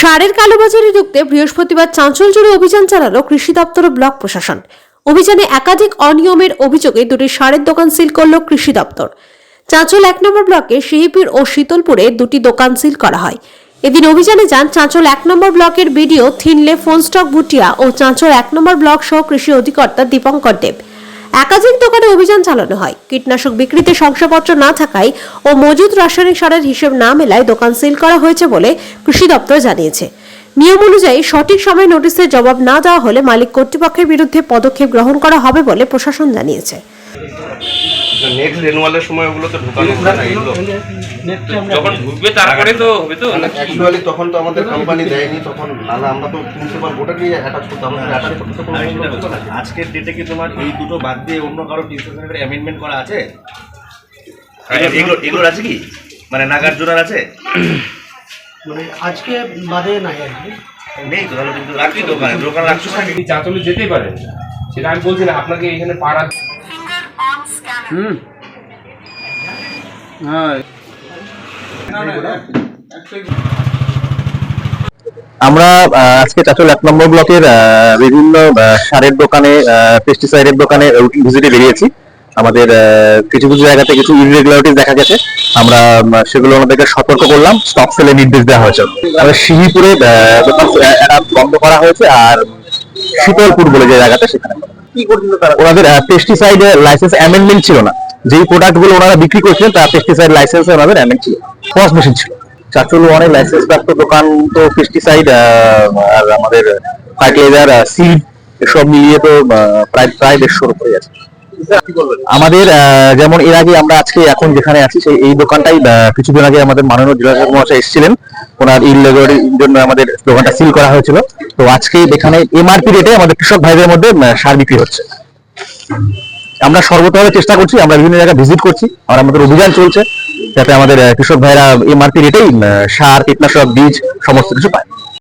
সারের কালোবাজারে ঢুকতে বৃহস্পতিবার চাঁচল জুড়ে অভিযান চালালো কৃষি দপ্তর ও ব্লক প্রশাসন। অভিযানে একাধিক অনিয়মের অভিযোগে দুটি সারের দোকান সিল করল কৃষি দপ্তর। চাঁচল এক নম্বর ব্লকে শিহিপির ও শীতলপুরে দুটি দোকান সিল করা হয়। এদিন অভিযানে যান চাঁচল এক নম্বর ব্লকের বিডিও থিনলে ফোন স্টক ভুটিয়া ও চাঁচল এক নম্বর ব্লক সহ কৃষি অধিকর্তা দীপঙ্কর দেব। একাধিক দোকানে অভিযান চালানো হয়। কীটনাশক বিক্রিতে শংসাপত্র না থাকায় ও মজুদ রাসায়নিক সারের হিসেব না মেলায় দোকান সিল করা হয়েছে বলে কৃষি দপ্তর জানিয়েছে। নিয়ম অনুযায়ী সঠিক সময় নোটিশের জবাব না দেওয়া হলে মালিক কর্তৃপক্ষের বিরুদ্ধে পদক্ষেপ গ্রহণ করা হবে বলে প্রশাসন জানিয়েছে। নেক্সট রেনুয়ালের সময় ওগুলো তো ঢোকানো হবে না এগুলো। যখন ঢুকবে তারপরে তো হবে তো। অ্যাকচুয়ালি তখন তো আমাদের কোম্পানি দেয়নি তখন নাহলে আমরা তো প্রিন্সিপাল অ্যাটাচ আমাদের করতে। আজকের ডেটে কি তোমার এই দুটো বাদ দিয়ে অন্য কারও ডিসকাশনের অ্যামেন্ডমেন্ট করা আছে? এগুলো- এগুলো এগুলোর আছে কি? মানে নাগার্জুনার আছে? মানে আজকে বাদে নাই আর কি। নেই তো তাহলে কিন্তু রাখি দোকানে দোকান রাখছো যেতেই পারেন। সেটা আমি বলছি না আপনাকে এখানে পাড়া আমরা আজকে চাচল এক নম্বর ব্লকের বিভিন্ন সারের দোকানে পেস্টিসাইডের দোকানে ভিজিটে বেরিয়েছি। আমাদের কিছু কিছু জায়গাতে কিছু ইরেগুলারিটিস দেখা গেছে। আমরা সেগুলো ওনাদেরকে সতর্ক করলাম। স্টক সেলে নির্দেশ দেওয়া হয়েছে। শিহিপুরে আহ, দোকান বন্ধ করা হয়েছে আর শীতলপুর বলে যে জায়গাটা সেখানে। ওনাদের পেস্টিসাইড লাইসেন্স অ্যামেন্ডমেন্ট ছিল না। যেই প্রোডাক্টগুলো ওনারা বিক্রি করছিলেন, তার পেস্টিসাইড লাইসেন্স ওনাদের অ্যামেন্ড ছিল। ফস মেশিন ছিল। চাচল অনেক লাইসেন্স প্রাপ্ত দোকান তো পেস্টিসাইড আর আমাদের ফার্টিলাইজার সিড এসব মিলিয়ে তো প্রায় প্রায় দেড়শোর উপরে আছে। আমাদের যেমন এর আগে আমরা আজকে এখন যেখানে আছি, সেই এই দোকানটাই কিছুদিন আগে আমাদের মাননীয় জেলা মহাশয় এসেছিলেন। ওনার ইললেগারির জন্য আমাদের দোকানটা সিল করা হয়েছিল। তো আজকে এখানে এমআরপি রেটে আমাদের কৃষক ভাইদের মধ্যে সার বিক্রি হচ্ছে। আমরা সর্বতভাবে চেষ্টা করছি, আমরা বিভিন্ন জায়গায় ভিজিট করছি, আর আমাদের অভিযান চলছে, যাতে আমাদের কৃষক ভাইরা এমআরপি রেটেই সার, কীটনাশক, বীজ, সমস্ত কিছু পায়।